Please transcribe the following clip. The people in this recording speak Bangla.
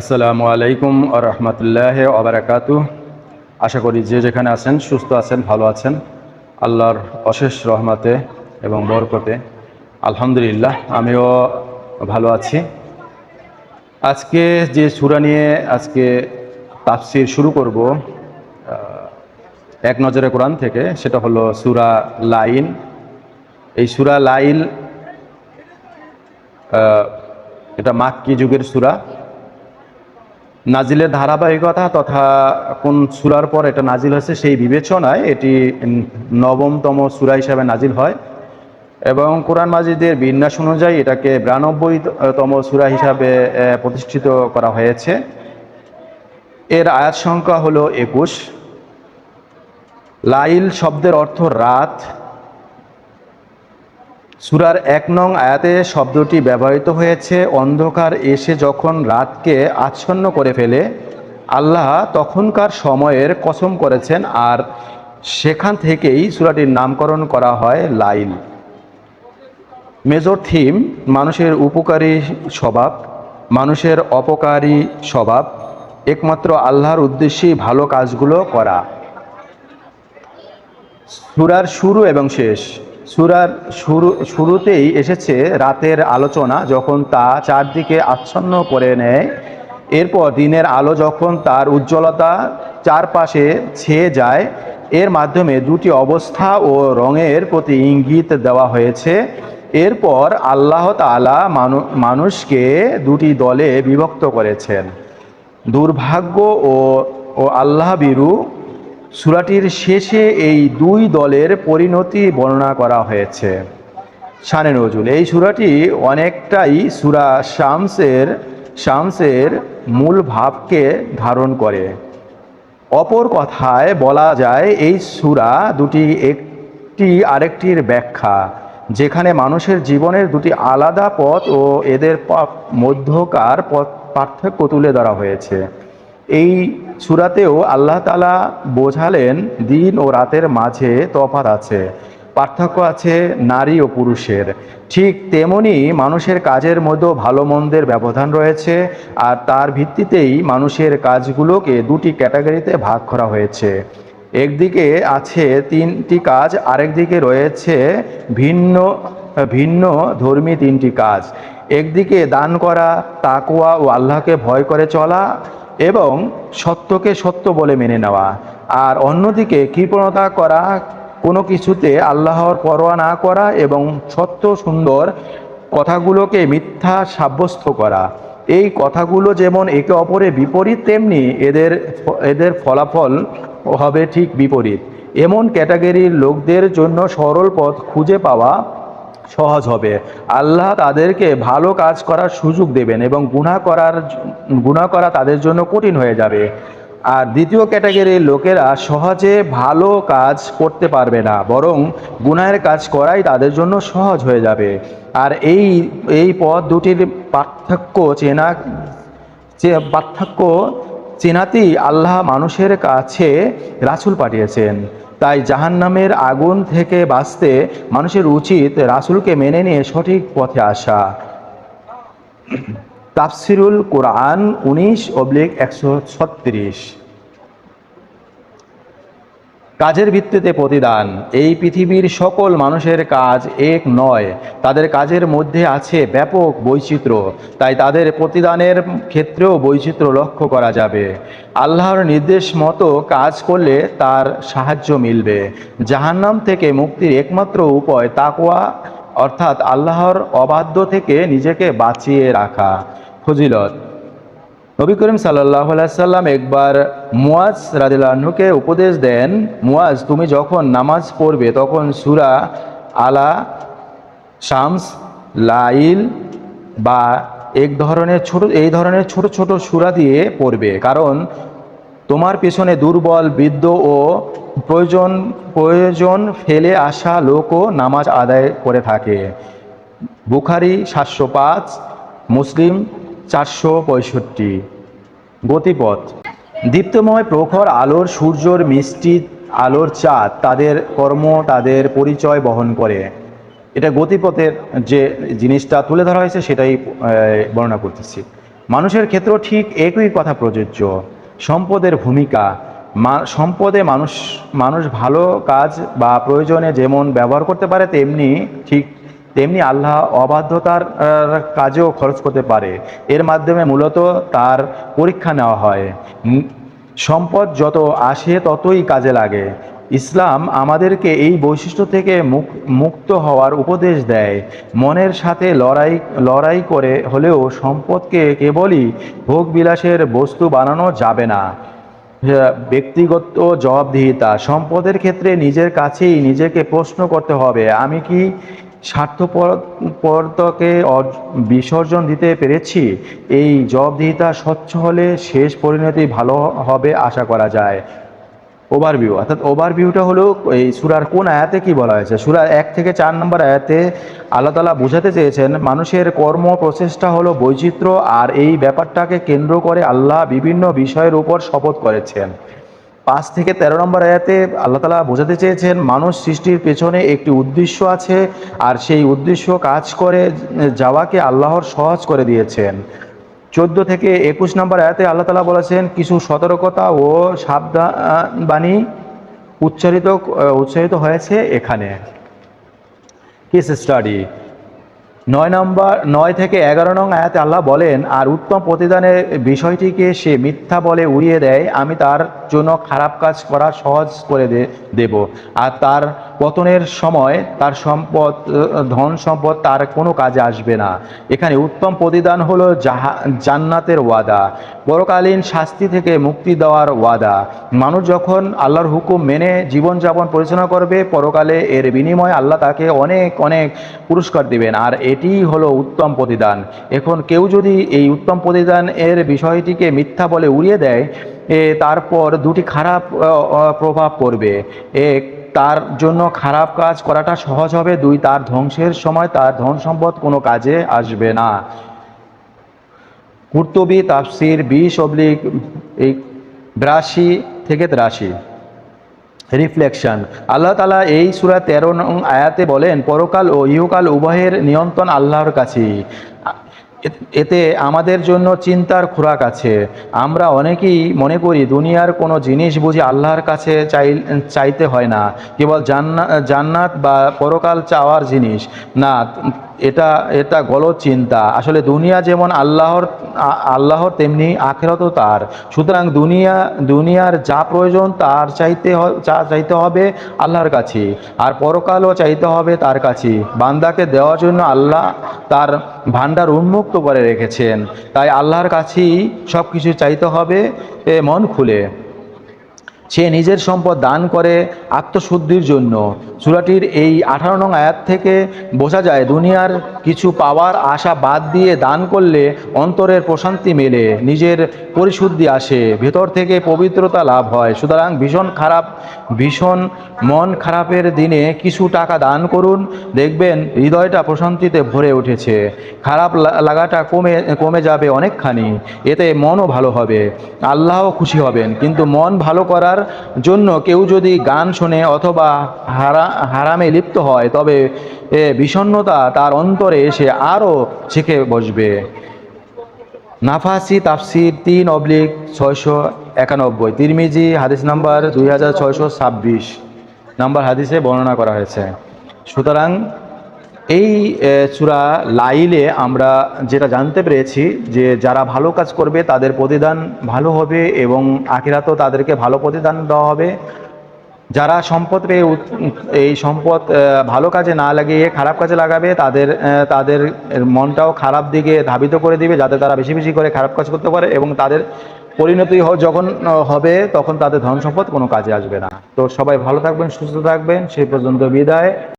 আসসালামু আলাইকুম আ রহমতুল্লাহ আবরাকাতু আশা করি যে যেখানে আছেন সুস্থ আছেন, ভালো আছেন। আল্লাহর অশেষ রহমতে এবং বরকতে। আলহামদুলিল্লাহ, আমিও ভালো আছি। আজকে যে সুরা নিয়ে আজকে তাফসির শুরু করব এক নজরে কোরআন থেকে, সেটা হলো সুরা লাইন এই সুরা লাইল এটা মাক্কি যুগের সুরা। নাজিলের ধারাবাহিকতা তথা কোন সুরার পর এটা নাজিল হয়েছে সেই বিবেচনায় এটি নবমতম সুরা হিসাবে নাজিল হয়। এবং কোরআন মাজিদের বিন্যাস অনুযায়ী এটাকে বিরানব্বইতম সুরা হিসাবে প্রতিষ্ঠিত করা হয়েছে। এর আয়াত সংখ্যা হলো একুশ। লাইল শব্দের অর্থ রাত। সুরার এক নং আয়াতে শব্দটি ব্যবহৃত হয়েছে, অন্ধকার এসে যখন রাতকে আচ্ছন্ন করে ফেলে, আল্লাহ তখনকার সময়ের কসম করেছেন আর সেখান থেকেই সুরাটির নামকরণ করা হয় লাইল। মেজর থিম, মানুষের উপকারী স্বভাব, মানুষের অপকারী স্বভাব, একমাত্র আল্লাহর উদ্দেশ্যেই ভালো কাজগুলো করা। সুরার শুরু এবং শেষ। সুরার শুরু, শুরুতেই এসেছে রাতের আলোচনা যখন তা চারদিকে আচ্ছন্ন করে নেয়। এরপর দিনের আলো যখন তার উজ্জ্বলতা চারপাশে ছেয়ে যায়, এর মাধ্যমে দুটি অবস্থা ও রঙের প্রতি ইঙ্গিত দেওয়া হয়েছে। এরপর আল্লাহ মানু, মানুষকে দুটি দলে বিভক্ত করেছেন। দুর্ভাগ্য ও ও আল্লাহ বিরু সুরাটির শেষে এই দুই দলের পরিণতি বর্ণনা করা হয়েছে। শানে নজরুল, এই সুরাটি অনেকটাই সুরা শামসের শামসের মূল ভাবকে ধারণ করে। অপর কথায় বলা যায়, এই সুরা দুটি একটি আরেকটির ব্যাখ্যা, যেখানে মানুষের জীবনের দুটি আলাদা পথ ও এদের মধ্যকার পথ, পার্থক্য তুলে ধরা হয়েছে। এই সুরাতেও আল্লাহ তালা বোঝালেন দিন ও রাতের মাঝে তফাৎ আছে, পার্থক্য আছে নারী ও পুরুষের। ঠিক তেমনি মানুষের কাজের মধ্যেও ভালো মন্দের ব্যবধান রয়েছে আর তার ভিত্তিতেই মানুষের কাজগুলোকে দুটি ক্যাটাগরিতে ভাগ করা হয়েছে। একদিকে আছে তিনটি কাজ, আরেকদিকে রয়েছে ভিন্ন ভিন্ন ধর্মী তিনটি কাজ। একদিকে দান করা তাকুয়া ও আল্লাহকে ভয় করে চলা এবং সত্যকে সত্য বলে মেনে নেওয়া। আর অন্যদিকে কৃপণতা করা, কোনো কিছুতে আল্লাহর পরোয়া না করা এবং সত্য সুন্দর কথাগুলোকে মিথ্যা সাব্যস্ত করা। এই কথাগুলো যেমন একে অপরের বিপরীত, তেমনি এদের এদের ফলাফল হবে ঠিক বিপরীত। এমন ক্যাটাগরির লোকদের জন্য সরল পথ খুঁজে পাওয়া সহজ হবে। আল্লাহ তাদেরকে ভালো কাজ করার সুযোগ দেবেন এবং গুনাহ করার গুনাহ করা তাদের জন্য কঠিন হয়ে যাবে। আর দ্বিতীয় ক্যাটাগরির লোকেরা সহজে ভালো কাজ করতে পারবে না, বরং গুনাহের কাজ করাই তাদের জন্য সহজ হয়ে যাবে। আর এই এই পথ দুটির পার্থক্য চেনা পার্থক্য চেনাতেই আল্লাহ মানুষের কাছে রাসুল পাঠিয়েছেন। তাই জাহান্নামের আগুন থেকে বাঁচতে মানুষের উচিত রাসুলকে মেনে নিয়ে সঠিক পথে আসা। তাফসিরুল কোরআন উনিশ অব্লিক একশো ছত্রিশ। কাজের ভিত্তিতে প্রতিদান। এই পৃথিবীর সকল মানুষের কাজ এক নয়। তাদের কাজের মধ্যে আছে ব্যাপক বৈচিত্র্য। তাই তাদের প্রতিদানের ক্ষেত্রেও বৈচিত্র্য লক্ষ্য করা যাবে। আল্লাহর নির্দেশ মতো কাজ করলে তার সাহায্য মিলবে। জাহান্নাম থেকে মুক্তির একমাত্র উপায় তাকওয়া, অর্থাৎ আল্লাহর অবাধ্য থেকে নিজেকে বাঁচিয়ে রাখা। ফজিলত। নবী করিম সাল্লাহ সাল্লাম একবার মুয়াজ রাদিল্লাহকে উপদেশ দেন, মুয়াজ, তুমি যখন নামাজ পড়বে, তখন সুরা আলা শামস, লাইল বা এক ধরনের ছোট, এই ধরনের ছোট ছোট সুরা দিয়ে পড়বে। কারণ তোমার পেছনে দুর্বল, বৃদ্ধ ও প্রয়োজন প্রয়োজন ফেলে আসা লোকও নামাজ আদায় করে থাকে। বুখারি সাতশো পাঁচ, মুসলিম চারশো পঁয়ষট্টি। গতিপথ। দীপ্তময় প্রখর আলোর সূর্যর মিষ্টি আলোর চাঁদ তাদের কর্ম, তাদের পরিচয় বহন করে। এটা গতিপথের যে জিনিসটা তুলে ধরা হয়েছে সেটাই বর্ণনা করতেছি। মানুষের ক্ষেত্রেও ঠিক একই কথা প্রযোজ্য। সম্পদের ভূমিকা। সম্পদে মানুষ মানুষ ভালো কাজ বা প্রয়োজনে যেমন ব্যবহার করতে পারে, তেমনি ঠিক তেমনি আল্লাহ অবাধ্যতার কাজেও খরচ করতে পারে। এর মাধ্যমে মূলত তার পরীক্ষা নেওয়া হয়। সম্পদ যত আসে ততই কাজে লাগে। ইসলাম আমাদেরকে এই বৈশিষ্ট্য থেকে মুক- মুক্ত হওয়ার উপদেশ দেয়। মনের সাথে লড়াই লড়াই করে হলেও সম্পদকে কেবলই ভোগ বিলাসের বস্তু বানানো যাবে না। ব্যক্তিগত জবাবদিহিতা। সম্পদের ক্ষেত্রে নিজের কাছেই নিজেকে প্রশ্ন করতে হবে, আমি কি স্বার্থপরতাকে বিসর্জন দিতে পেরেছি। এই জবাবদিহিতা স্বচ্ছ হলে শেষ পরিণতি ভালো হবে আশা করা যায়। ওভারভিউ, অর্থাৎ ওভারভিউটা হলো এই সুরার কোন আয়াতে কি বলা হয়েছে? সুরার এক থেকে চার নম্বর আয়াতে আল্লাহ তালা বোঝাতে চেয়েছেন, মানুষের কর্ম প্রচেষ্টা হলো বৈচিত্র্য আর এই ব্যাপারটাকে কেন্দ্র করে আল্লাহ বিভিন্ন বিষয়ের উপর শপথ করেছেন। পাঁচ থেকে তেরো নম্বর আয়াতে আল্লাহ তালা বোঝাতে চেয়েছেন, মানুষ সৃষ্টির পেছনে একটি উদ্দেশ্য আছে আর সেই উদ্দেশ্য কাজ করে যাওয়াকে আল্লাহর সহজ করে দিয়েছেন। চোদ্দ থেকে একুশ নম্বর আয়াতে আল্লাহ তালা বলেছেন, কিছু সতর্কতা ও সাবধানবাণী উচ্চারিত উচ্চারিত হয়েছে এখানে। কেস স্টাডি নয় নম্বর, নয় থেকে এগারো নং আয়াতে আল্লাহ বলেন, আর উত্তম প্রতিদানের বিষয়টিকে সে মিথ্যা বলে উড়িয়ে দেয়, আমি তার জন্য খারাপ কাজ করা সহজ করে দেব। আর তার পতনের সময় তার সম্পদ ধন সম্পদ তার কোনো কাজে আসবে না। এখানে উত্তম প্রতিদান হলো জান্নাতের ওয়াদা। পরকালীন শাস্তি থেকে মুক্তি দেওয়ার ওয়াদা। মানুষ যখন আল্লাহর হুকুম মেনে জীবনযাপন পরিচালনা করবে, পরকালে এর বিনিময়ে আল্লাহ তাকে অনেক অনেক পুরস্কার দিবেন। আর এটিই হলো উত্তম প্রতিদান। এখন কেউ যদি এই উত্তম প্রতিদান এর বিষয়টিকে মিথ্যা বলে উড়িয়ে দেয় তারপর দুটি খারাপ প্রভাব পড়বে। এক তার জন্য খারাপ কাজ করাটা সহজ হবে। দুই, তার ধ্বংসের সময় তার ধন সম্পদ কোনো কাজে আসবে না। কুর্তবি, তাফসির, বিশ অবলিক এই বিরাশি থেকে তিরাশি। রিফ্লেকশন। আল্লাহ তালা এই সুরা তেরো আয়াতে বলেন, পরকাল ও ইহকাল উভয়ের নিয়ন্ত্রণ আল্লাহর কাছেই। এ- এতে আমাদের জন্য চিন্তার খোরাক আছে। আমরা অনেকেই মনে করি দুনিয়ার কোনো জিনিস বুঝি আল্লাহর কাছে চাই চাইতে হয় না। কেবল জান্না জান্নাত বা পরকাল চাওয়ার জিনিস। না, এটা এটা গলত চিন্তা। আসলে দুনিয়া যেমন আল্লাহর আল্লাহর তেমনি আখেরাতও তার। সুতরাং দুনিয়া দুনিয়ার যা প্রয়োজন তার চাইতে চা চাইতে হবে আল্লাহর কাছে। আর পরকালও চাইতে হবে তার কাছে। বান্দাকে দেওয়ার জন্য আল্লাহ তার ভাণ্ডার উন্মুক্ত করে রেখেছেন। তাই আল্লাহর কাছেই সব কিছু চাইতে হবে এ, মন খুলে। সে নিজের সম্পদ দান করে আত্মশুদ্ধির জন্য। সূরাটির এই আঠারো নং আয়াত থেকে বোঝা যায়, দুনিয়ার কিছু পাওয়ার আশা বাদ দিয়ে দান করলে অন্তরের প্রশান্তি মেলে, নিজের পরিশুদ্ধি আসে, ভেতর থেকে পবিত্রতা লাভ হয়। সুতরাং ভীষণ খারাপ, ভীষণ মন খারাপের দিনে কিছু টাকা দান করুন, দেখবেন হৃদয়টা প্রশান্তিতে ভরে উঠেছে। খারাপ লাগাটা কমে কমে যাবে অনেকখানি, এতে মনও ভালো হবে। আল্লাহও খুশি হবেন, কিন্তু মন ভালো করার জন্য কেউ যদি গান শোনে অথবা হারা, হারামে লিপ্ত হয়, তবে এ বিষণ্ণতা তার অন্তরে এসে আরও শিখে বসবে। নাফাসি তাফসির তিন অবলিক ছয়শো একানব্বই। তিরমিজি, হাদিস নাম্বার দুই হাজার ছয়শো ছাব্বিশ। নাম্বার হাদিসে বর্ণনা করা হয়েছে। সুতরাং এই চূড়া লাইলে আমরা যেটা জানতে পেরেছি যে যারা ভালো কাজ করবে তাদের প্রতিদান ভালো হবে এবং আখিরাতেও তাদেরকে ভালো প্রতিদান দেওয়া হবে। যারা সম্পদ পেয়ে এই সম্পদ ভালো কাজে না লাগিয়ে খারাপ কাজে লাগাবে, তাদের তাদের মনটাও খারাপ দিকে ধাবিত করে দিবে, যাতে তারা বেশি বেশি করে খারাপ কাজ করতে পারে এবং তাদের পরিণতি যখন হবে তখন তাদের ধন সম্পদ কোনো কাজে আসবে না। তো সবাই ভালো থাকবেন, সুস্থ থাকবেন। সেই পর্যন্ত বিদায়।